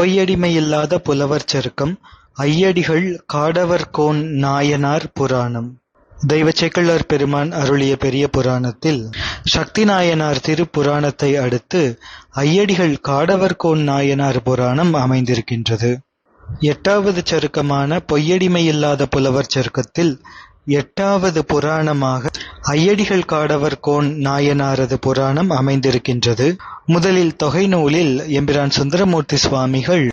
பொய்யடிமையில்லாத புலவர் சருக்கம் ஐயடிகள் காடவர்கோன் நாயனார் புராணம். தெய்வச்செக்கிழார் பெருமான் அருளிய பெரிய புராணத்தில் சக்தி நாயனார் திருப்புராணத்தை அடுத்து ஐயடிகள் காடவர்கோன் நாயனார் புராணம் அமைந்திருக்கின்றது. எட்டாவது சருக்கமான பொய்யடிமையில்லாத புலவர் சருக்கத்தில் எட்டாவது புராணமாக ஐயடிகள் காடவர் கோன் நாயனாரது புராணம் அமைந்திருக்கின்றது. முதலில் தொகை நூலில் எம்பிரான் சுந்தரமூர்த்தி சுவாமிகள்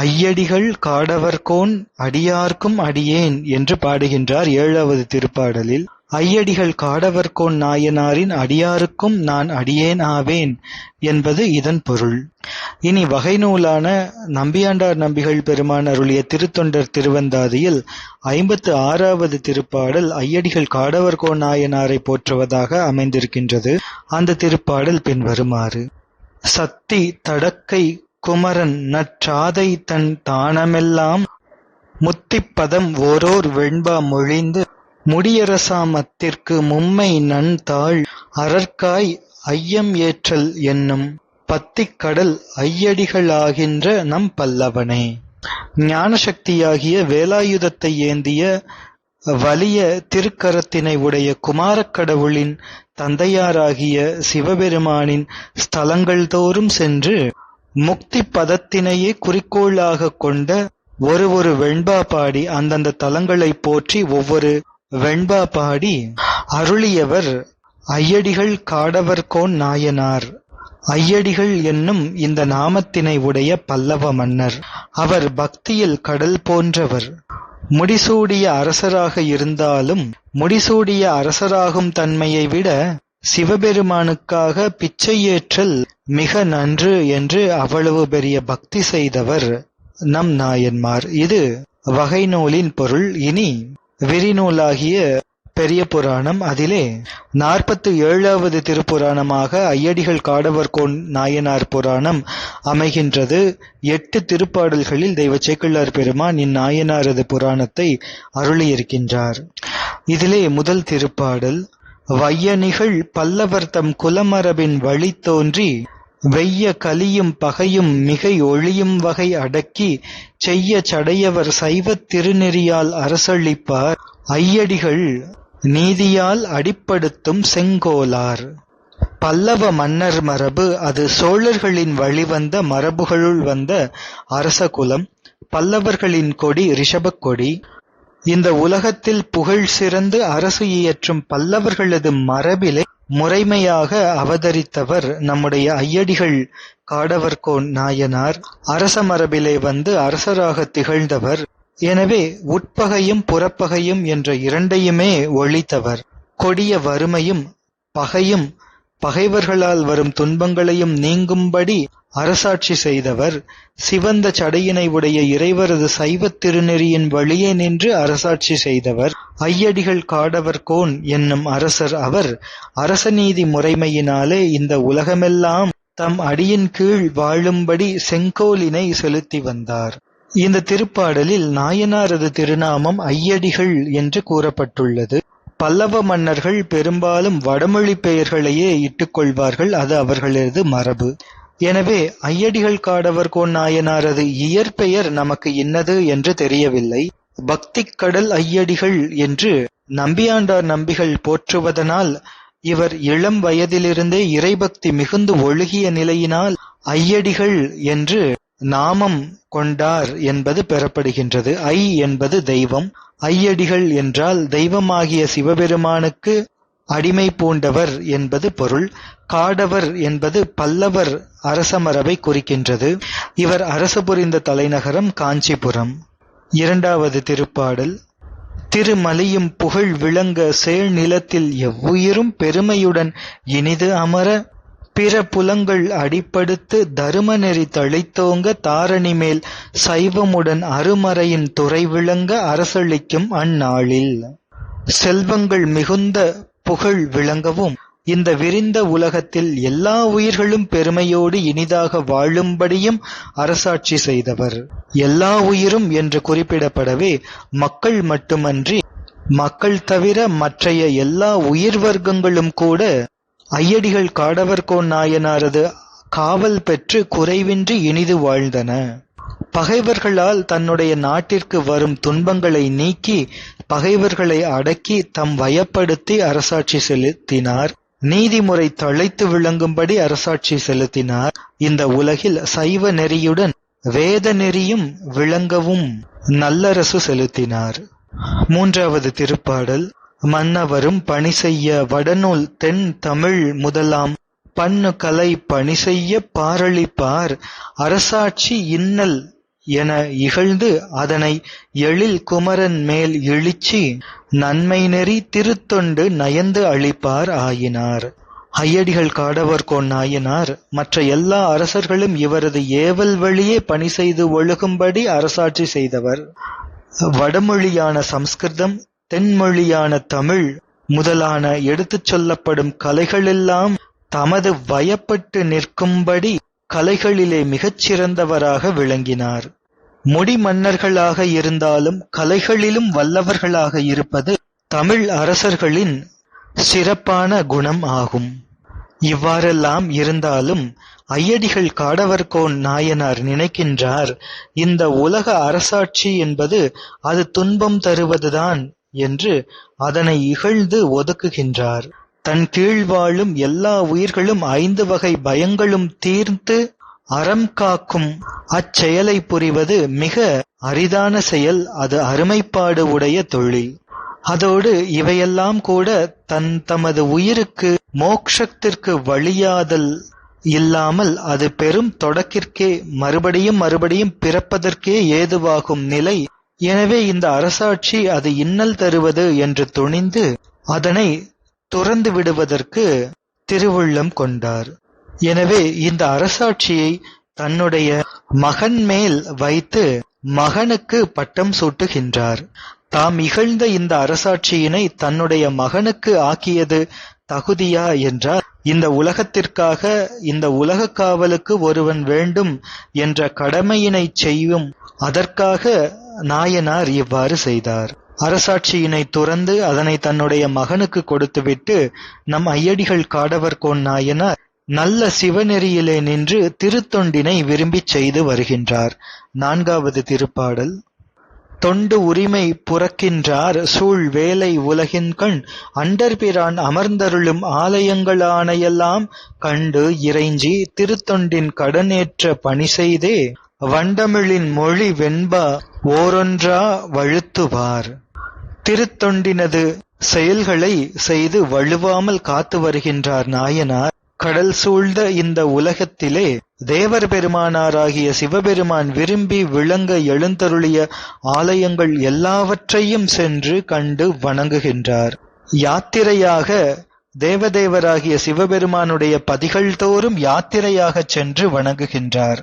ஐயடிகள் காடவர்கோன் அடியார்க்கும் அடியேன் என்று பாடுகின்றார் ஏழாவது திருப்பாடலில். ஐயடிகள் காடவர்கோன் நாயனாரின் அடியாருக்கும் நான் அடியேன் ஆவேன் என்பது இதன் பொருள். இனி வகை நூலான நம்பியாண்டார் நம்பிகள் பெருமான் அருளிய திருத்தொண்டர் திருவந்தாதியில் ஐம்பத்து ஆறாவது திருப்பாடல் ஐயடிகள் காடவர்கோன் நாயனாரை போற்றுவதாக அமைந்திருக்கின்றது. அந்த திருப்பாடல் பின்வருமாறு சத்தி தடக்கை குமரன் நற்றாதை தன் தானமெல்லாம் முத்திப்பதம் ஓரோர் வெண்பா மொழிந்து முடியரசாமத்திற்கு மும்மை நன்தாள் அறற்காய் அரற்காய் ஐயம் ஏற்றல் என்னும் பத்திக்கடல் ஐயடிகளாகின்ற நம் பல்லவனே. ஞானசக்தியாகிய வேலாயுதத்தை ஏந்திய வலிய திருக்கரத்தினை உடைய குமாரக் கடவுளின் தந்தையாராகிய சிவபெருமானின் ஸ்தலங்கள் தோறும் சென்று முக்தி பதத்தினையே குறிக்கோளாகக் கொண்ட ஒரு ஒரு வெண்பா பாடி அந்தந்த தலங்களை போற்றி ஒவ்வொரு வெண்பா பாடி அருளியவர் ஐயடிகள் காடவர்கோன் நாயனார். ஐயடிகள் என்னும் இந்த நாமத்தினை உடைய பல்லவ மன்னர். அவர் பக்தியில் கடல் போன்றவர். முடிசூடிய அரசராக இருந்தாலும் முடிசூடிய அரசராகும் தன்மையை விட சிவபெருமானுக்காக பிச்சையேற்றல் மிக நன்று என்று அவ்வளவு பெரிய பக்தி செய்தவர் நம் நாயன்மார். இது வகை நூலின் பொருள். இனி விரிநூலாகிய பெரிய புராணம் அதிலே நாற்பத்து ஏழாவது திருப்புராணமாக ஐயடிகள் காடவர்கோன் நாயனார் புராணம் அமைகின்றது. எட்டு திருப்பாடல்களில் தெய்வ சேக்கிழார் பெருமான் இந்நாயனாரது புராணத்தை அருளியிருக்கின்றார். இதிலே முதல் திருப்பாடல் வையணிகள் பல்லவர் தம் குலமரபின் வழி தோன்றி வெய்ய கலியும் பகையும் மிகை ஒளியும் வகை அடக்கி செய்ய சடையவர் சைவத் திருநெறியால் அரசளிப்பார். ஐயடிகள் நீதியால் அடிப்படுத்தும் செங்கோலார். பல்லவ மன்னர் மரபு அது சோழர்களின் வழிவந்த மரபுகளுள் வந்த அரச குலம் பல்லவர்களின் கொடி ரிஷபக் கொடி. இந்த உலகத்தில் புகழ் சிறந்து அரசு இயற்றும் பல்லவர்களது மரபிலே முறைமையாக அவதரித்தவர் நம்முடைய ஐயடிகள் காடவர்கோன் நாயனார். அரச மரபிலே வந்து அரசராக திகழ்ந்தவர். எனவே உட்பகையும் புறப்பகையும் என்ற இரண்டையுமே ஒழித்தவர். கொடிய வறுமையும் பகையும் பகைவர்களால் வரும் துன்பங்களையும் நீங்கும்படி அரசாட்சி செய்தவர் சிவந்த சடையினை உடைய இறைவரது சைவத் திருநெறியின் வழியே நின்று அரசாட்சி செய்தவர் ஐயடிகள் காடவர் கோன் என்னும் அரசர் அவர் அரசநீதி முறைமையினாலே இந்த உலகமெல்லாம் தம் அடியின் கீழ் வாழும்படி செங்கோலினை செலுத்தி வந்தார். இந்த திருப்பாடலில் நாயனாரது திருநாமம் ஐயடிகள் என்று கூறப்பட்டுள்ளது. பல்லவ மன்னர்கள் பெரும்பாலும் வடமொழி பெயர்களையே இட்டுக்கொள்வார்கள் அது அவர்களது மரபு. எனவே ஐயடிகள் காடவர் கோன் நாயனாரது இயற்பெயர் நமக்கு இன்னது என்று தெரியவில்லை. பக்தி கடல் ஐயடிகள் என்று நம்பியாண்டார் நம்பிகள் போற்றுவதனால் இவர் இளம் வயதிலிருந்தே இறைபக்தி மிகுந்து ஒழுகிய நிலையினால் ஐயடிகள் என்று நாமம் கொண்டார் என்பது பெறப்படுகின்றது. ஐ என்பது தெய்வம். ஐயடிகள் என்றால் தெய்வமாகிய சிவபெருமானுக்கு அடிமை பூண்டவர் என்பது பொருள் காடவர் என்பது பல்லவர் அரசமரபை குறிக்கின்றது. இவர் அரசு புரிந்த தலைநகரம் காஞ்சிபுரம். இரண்டாவது திருப்பாடல். திருமலியும் புகழ் விளங்க செயல் நிலத்தில் எவ்வுயிரும் பெருமையுடன் இனிது அமர பிற புலங்கள் அடிப்படுத்து தருமநெறி தழைத்தோங்க தாரணி மேல் சைவமுடன் அருமறையின் துறை விளங்க அரசளிக்கும் அந்நாளில். செல்வங்கள் மிகுந்த புகழ் விளங்கவும் இந்த விரிந்த உலகத்தில் எல்லா உயிர்களும் பெருமையோடு இனிதாக வாழும்படியும் அரசாட்சி செய்தவர் எல்லா உயிரும் என்று குறிப்பிடப்படவே மக்கள் மட்டுமன்றி மக்கள் தவிர மற்றைய எல்லா உயிர் வர்க்கங்களும் கூட ஐயடிகள் காடவர்கோன் நாயனாரது காவல் பெற்று குறைவின்றி இனிது வாழ்ந்தன. பகைவர்களால் தன்னுடைய நாட்டிற்கு வரும் துன்பங்களை நீக்கி, பகைவர்களை அடக்கி தம் வயப்படுத்தி அரசாட்சி செலுத்தினார். நீதிமுறை தழைத்து விளங்கும்படி அரசாட்சி செலுத்தினார். இந்த உலகில் சைவ நெறியுடன் வேத நெறியும் விளங்கவும் நல்லரசு செலுத்தினார். மூன்றாவது திருப்பாடல் மன்னவரும் பணி செய்ய வடநூல் தென் தமிழ் முதலாம் பன்னு கலை பணி செய்ய பாரளிப்பார் அரசாட்சி இன்னல் என இகழ்ந்து அதனை எழில் குமரன் மேல் இழிச்சி நன்மைநெறி திருத்தொண்டு நயந்து அளிப்பார் ஆயினார். ஐயடிகள் காடவர்கோன் நாயனார் மற்ற எல்லா அரசர்களும் இவரது ஏவல் வழியே பணி செய்து ஒழுகும்படி அரசாட்சி செய்தவர். வடமொழியான சம்ஸ்கிருதம், தென்மொழியான தமிழ் முதலான எடுத்துச் சொல்லப்படும் கலைகளெல்லாம் தமது வயப்பட்டு நிற்கும்படி கலைகளிலே மிகச் சிறந்தவராக விளங்கினார். முடிமன்னர்களாக இருந்தாலும் கலைகளிலும் வல்லவர்களாக இருப்பது தமிழ் அரசர்களின் சிறப்பான குணம் ஆகும். இவ்வாறெல்லாம் இருந்தாலும் ஐயடிகள் காடவர்கோன் நாயனார் நினைக்கின்றார் இந்த உலக அரசாட்சி என்பது அது துன்பம் தருவதுதான் என்று அதனை இகழ்ந்து ஒதுக்குகின்றார். தன் கீழ் வாழும் எல்லா உயிர்களும் ஐந்து வகை பயங்களும் தீர்ந்து அறம் காக்கும் அச்செயலை புரிவது மிக அரிதான செயல் அது அருமைப்பாடு உடைய தொழில். அதோடு இவையெல்லாம் கூட தன் தமது உயிருக்கு மோக்ஷத்திற்கு வழியாதல் இல்லாமல் அது பெரும் தொடக்கிற்கே மறுபடியும் மறுபடியும் பிறப்பதற்கே ஏதுவாகும் நிலை. எனவே இந்த அரசாட்சி அது இன்னல் தருவது என்று துணிந்து அதனை துறந்து விடுவதற்கு திருவுள்ளம் கொண்டார். எனவே இந்த அரசாட்சியை தன்னுடைய மகன் மேல் வைத்து மகனுக்கு பட்டம் சூட்டுகின்றார். தாம் இகழ்ந்த இந்த அரசாட்சியினை தன்னுடைய மகனுக்கு ஆக்கியது தகுதியா என்றால் இந்த உலகத்திற்காக இந்த உலகக் காவலுக்கு ஒருவன் வேண்டும் என்ற கடமையினைச் செய்யும் அதற்காக நாயனார் இவ்வாறு செய்தார். அரசாட்சியினை துறந்து அதனை தன்னுடைய மகனுக்கு கொடுத்துவிட்டு நம் ஐயடிகள் காடவர் கோன் நாயனார் நல்ல சிவநெறியிலே நின்று திருத்தொண்டினை விரும்பிச் செய்து வருகின்றார். நான்காவது திருப்பாடல் தொண்டு உரிமை புறக்கின்றார் சூழ் வேலை உலகின்கண் அண்டர்பிரான் அமர்ந்தருளும் ஆலயங்களானையெல்லாம் கண்டு இறைஞ்சி திருத்தொண்டின் கடனேற்ற பணி செய்தே வண்டமிழின் மொழி வெண்பா ஓரொன்றா வழுத்துவார். திருத்தொண்டினது செயல்களை செய்து வழுவாமல் காத்து வருகின்றார் நாயனார். கடல் சூழ்ந்த இந்த உலகத்திலே தேவர் பெருமானாராகிய சிவபெருமான் விரும்பி விளங்க எழுந்தருளிய ஆலயங்கள் எல்லாவற்றையும் சென்று கண்டு வணங்குகின்றார். யாத்திரையாக தேவதேவராகிய சிவபெருமானுடைய பதிகள் தோறும் யாத்திரையாகச் சென்று வணங்குகின்றார்.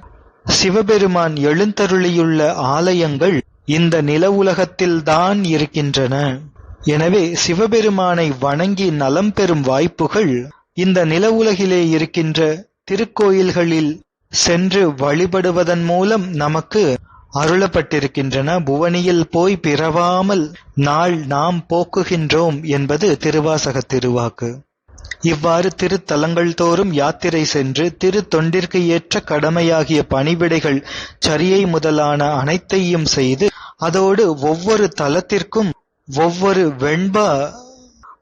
சிவபெருமான் எழுந்தருளியுள்ள ஆலயங்கள் இந்த நில உலகத்தில்தான் இருக்கின்றன. எனவே சிவபெருமானை வணங்கி நலம் பெறும் வாய்ப்புகள் இந்த நில உலகிலே இருக்கின்ற திருக்கோயில்களில் சென்று வழிபடுவதன் மூலம் நமக்கு அருளப்பட்டிருக்கின்றன. புவனியில் போய் பிறவாமல் நாள் நாம் போக்குகின்றோம் என்பது திருவாசகத் திருவாக்கு. இவ்வாறு திருத்தலங்கள் தோறும் யாத்திரை சென்று திருத்தொண்டிற்கு ஏற்ற கடமையாகிய பணிவிடைகள் சரியை முதலான அனைத்தையும் செய்து அதோடு ஒவ்வொரு தலத்திற்கும் ஒவ்வொரு வெண்பா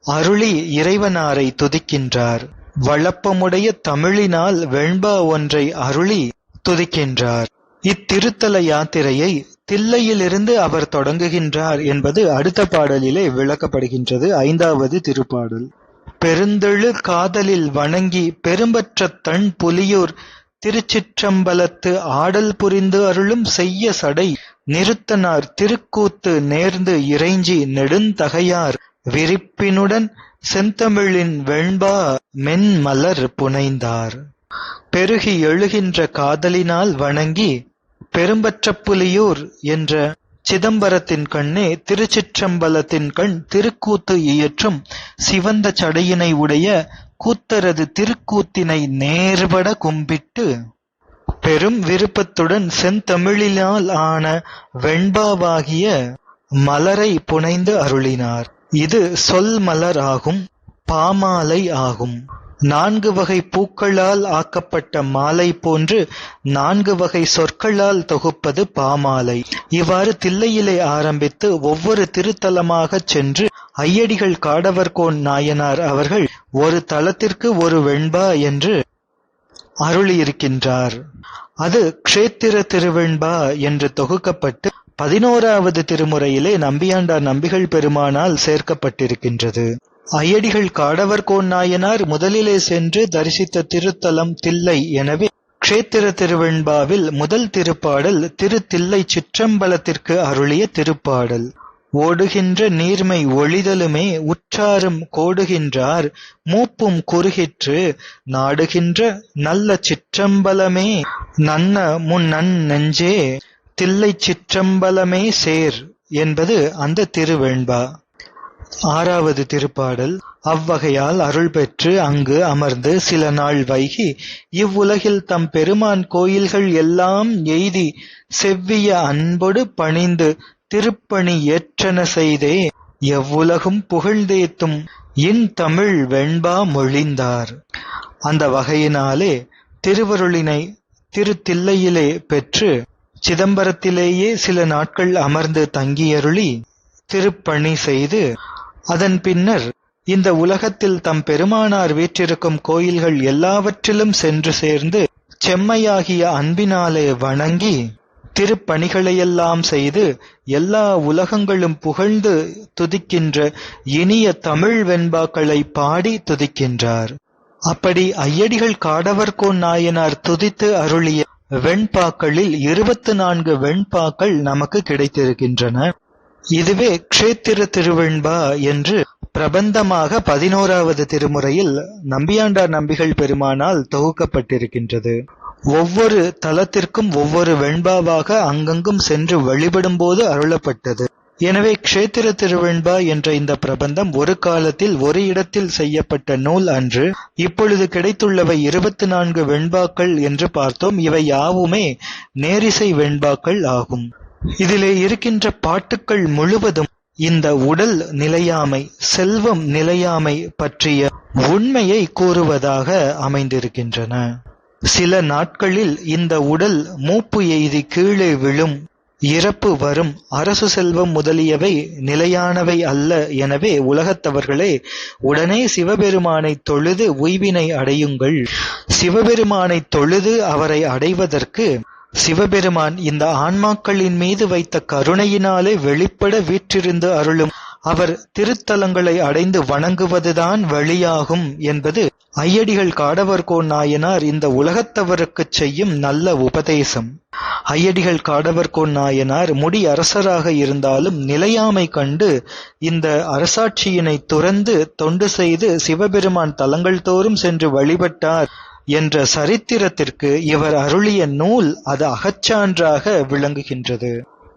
அருளி இறைவனாரை துதிக்கின்றார். வளப்பமுடைய தமிழினால் வெண்பா ஒன்றை அருளி துதிக்கின்றார். இத்திருத்தல யாத்திரையை தில்லையிலிருந்து அவர் தொடங்குகின்றார் என்பது அடுத்த பாடலிலே விளக்கப்படுகின்றது. ஐந்தாவது திருப்பாடல் பெருந்தெழு காதலில் வணங்கி பெரும்பற்ற தண் புலியூர் திருச்சிற்றம்பலத்து ஆடல் புரிந்து அருளும் செய்ய சடை நிறுத்தனார் திருக்கூத்து நேர்ந்து இறைஞ்சி நெடுந்தகையார் விரிப்பினுடன் செந்தமிழின் வெண்பா மென்மலர் புனைந்தார். பெருகி எழுகின்ற காதலினால் வணங்கி பெரும்பற்றப்புலியூர் என்ற சிதம்பரத்தின் கண்ணே திருச்சிற்றம்பலத்தின் கண் திருக்கூத்து இயற்றும் சிவந்த சடையினை உடைய கூத்தரது திருக்கூத்தினை நேர்பட கும்பிட்டு பெரும் விருப்பத்துடன் செந்தமிழினால் ஆன வெண்பாவாகிய மலரை புனைந்து அருளினார். இது சொல் மலர் ஆகும். பாமாலை ஆகும். நான்கு வகை பூக்களால் ஆக்கப்பட்ட மாலை போன்று நான்கு வகை சொற்களால் தொகுப்பது பாமாலை இவ்வாறு தில்லையிலே ஆரம்பித்து ஒவ்வொரு திருத்தலமாகச் சென்று ஐயடிகள் காடவர்கோன் நாயனார் அவர்கள் ஒரு தலத்திற்கு ஒரு வெண்பா என்று அருளியிருக்கின்றார் அது க்ஷேத்திர திருவெண்பா என்று தொகுக்கப்பட்டு பதினோராவது திருமுறையிலே நம்பியாண்டார் நம்பிகள் பெருமானால் சேர்க்கப்பட்டிருக்கின்றது. அயடிகள் காடவர்கோன் நாயனார் முதலிலே சென்று தரிசித்த திருத்தலம் தில்லை எனவே க்ஷேத்திர திருவெண்பாவில் முதல் திருப்பாடல் திருத்தில்லை சிற்றம்பலத்திற்கு அருளிய திருப்பாடல். ஓடுகின்ற நீர்மை ஒளிதலுமே உற்றாரும் கோடுகின்றார் மூப்பும் குறுகிற்று நாடுகின்ற நல்ல சிற்றம்பலமே நன்ன முன் நன் நெஞ்சே தில்லை சிற்றம்பலமே சேர் என்பது அந்த திருவெண்பா. ஆறாவது திருப்பாடல் அவ்வகையால் அருள் பெற்று அங்கு அமர்ந்து சில நாள் வைகி இவ்வுலகில் தம் பெருமான் கோயில்கள் எல்லாம் எய்தி செவ்விய அன்பொடு பணிந்து திருப்பணி ஏற்றன செய்தே எவ்வுலகும் புகழ்ந்தேத்தும் இன் தமிழ் வெண்பா மொழிந்தார். அந்த வகையினாலே திருவருளினை திருத்தில்லையிலே பெற்று சிதம்பரத்திலேயே சில நாட்கள் அமர்ந்து தங்கியருளி திருப்பணி செய்து அதன் பின்னர் இந்த உலகத்தில் தம் பெருமானார் வீற்றிருக்கும் கோயில்கள் எல்லாவற்றிலும் சென்று சேர்ந்து செம்மையாகிய அன்பினாலே வணங்கி திருப்பணிகளையெல்லாம் செய்து எல்லா உலகங்களும் புகழ்ந்து துதிக்கின்ற இனிய தமிழ் வெண்பாக்களை பாடி துதிக்கின்றார். அப்படி ஐயடிகள் காடவர்கோன் நாயனார் துதித்து அருளிய வெண்பாக்களில் இருபத்து நான்கு வெண்பாக்கள் நமக்கு கிடைத்திருக்கின்றன. இதுவே க்ஷேத்திர திருவெண்பா என்று பிரபந்தமாக பதினோராவது திருமுறையில் நம்பியாண்டார் நம்பிகள் பெருமானால் தொகுக்கப்பட்டிருக்கின்றது. ஒவ்வொரு தலத்திற்கும் ஒவ்வொரு வெண்பாவாக அங்கங்கும் சென்று வழிபடும்போது அருளப்பட்டது. எனவே க்ஷேத்திர திருவெண்பா என்ற இந்த பிரபந்தம் ஒரு காலத்தில் ஒரு இடத்தில் செய்யப்பட்ட நூல் அன்று இப்பொழுது கிடைத்துள்ளவை இருபத்தி நான்கு வெண்பாக்கள் என்று பார்த்தோம். இவை யாவுமே நேரிசை வெண்பாக்கள் ஆகும். இதிலே இருக்கின்ற பாட்டுக்கள் முழுவதும் இந்த உடல் நிலையாமை செல்வம் நிலையாமை பற்றிய உண்மையை கூறுவதாக அமைந்திருக்கின்றன. சில நாட்களில் இந்த உடல் மூப்பு எய்தி கீழே விழும் இறப்பு வரும் அரசு செல்வம் முதலியவை நிலையானவை அல்ல. எனவே உலகத்தவர்களே உடனே சிவபெருமானை தொழுது உய்வினை அடையுங்கள். சிவபெருமானை தொழுது அவரை அடைவதற்கு சிவபெருமான் இந்த ஆன்மாக்களின் மீது வைத்த கருணையினாலே வெளிப்பட வீற்றிருந்து அருளும். அவர் திருத்தலங்களை அடைந்து வணங்குவதுதான் வழியாகும் என்பது ஐயடிகள் காடவர்கோ நாயனார் இந்த உலகத்தவருக்குச் செய்யும் நல்ல உபதேசம். ஐயடிகள் காடவர்கோ நாயனார் முடி அரசராக இருந்தாலும் நிலையாமை கண்டு இந்த அரசாட்சியினை துறந்து தொண்டு செய்து சிவபெருமான் தலங்கள் தோறும் சென்று வழிபட்டார் என்ற சரித்திரத்திற்கு இவர் அருளிய நூல் அது அகச்சான்றாக விளங்குகின்றது.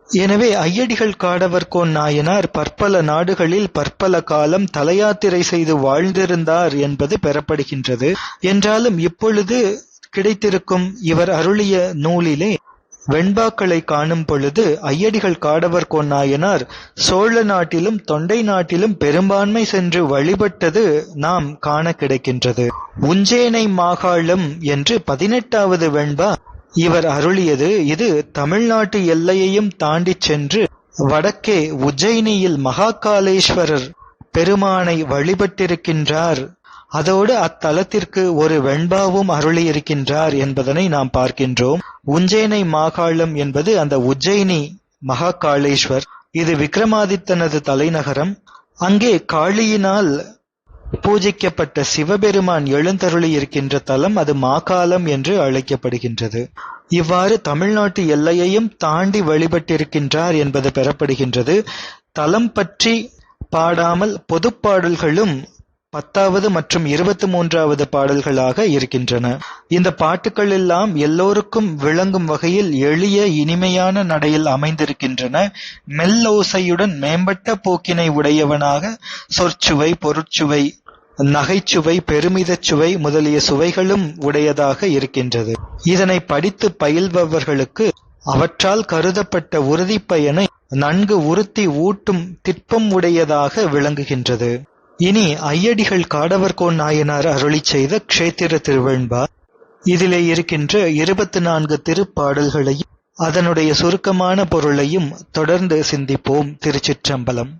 எனவே ஐயடிகள் காடவர்கோன் நாயனார் பற்பல நாடுகளில் பற்பல காலம் தலையாத்திரை செய்து வாழ்ந்திருந்தார் என்பது பெறப்படுகின்றது. என்றாலும் இப்பொழுது கிடைத்திருக்கும் இவர் அருளிய நூலிலே வெண்பாக்களை காணும் பொழுது ஐயடிகள் காடவர் நாயனார் சோழ நாட்டிலும் தொண்டை நாட்டிலும் பெரும்பான்மை சென்று வழிபட்டது நாம் காண கிடைக்கின்றது. உஞ்சேனை மாகாளம் என்று பதினெட்டாவது வெண்பா இவர் அருளியது இது தமிழ்நாட்டு எல்லையையும் தாண்டிச் சென்று வடக்கே உஜ்ஜயினியில் மகாகாலேஸ்வரர் பெருமானை வழிபட்டிருக்கின்றார். அதோடு அத்தலத்திற்கு ஒரு வெண்பாவும் அருளியிருக்கின்றார் என்பதனை நாம் பார்க்கின்றோம். உஞ்சேனை மாகாளம் என்பது அந்த உஜ்ஜயினி மகாகாளேஸ்வர் இது விக்ரமாதித்தனது தலைநகரம். அங்கே காளியினால் பூஜிக்கப்பட்ட சிவபெருமான் எழுந்தருளி இருக்கின்ற தலம் அது மாகாலம் என்று அழைக்கப்படுகின்றது. இவ்வாறு தமிழ்நாட்டு எல்லையையும் தாண்டி வழிபட்டிருக்கின்றார் என்பது பெறப்படுகின்றது. தலம் பற்றி பாடாமல் பொதுப்பாடல்களும் பத்தாவது மற்றும் இருபத்தி மூன்றாவது பாடல்களாக இருக்கின்றன. இந்த பாட்டுக்கள் எல்லாம் எல்லோருக்கும் விளங்கும் வகையில் எளிய இனிமையான நடையில் அமைந்திருக்கின்றன. மெல்லோசையுடன் மேம்பட்ட போக்கினை உடையவனாக சொற்சுவை பொருட்சுவை நகைச்சுவை பெருமிதச் சுவை முதலிய சுவைகளும் உடையதாக இருக்கின்றது. இதனை படித்து பயில்பவர்களுக்கு அவற்றால் கருதப்பட்ட உறுதிப் பயனை நன்கு உறுத்தி ஊட்டும் திட்பம் உடையதாக விளங்குகின்றது. இனி ஐயடிகள் காடவர்கோன் நாயனார் அருளிச் செய்த க்ஷேத்திர திருவெண்பா. இதிலே இருக்கின்ற இருபத்து நான்கு திருப்பாடல்களையும் அதனுடைய சுருக்கமான பொருளையும் தொடர்ந்து சிந்திப்போம். திருச்சிற்றம்பலம்.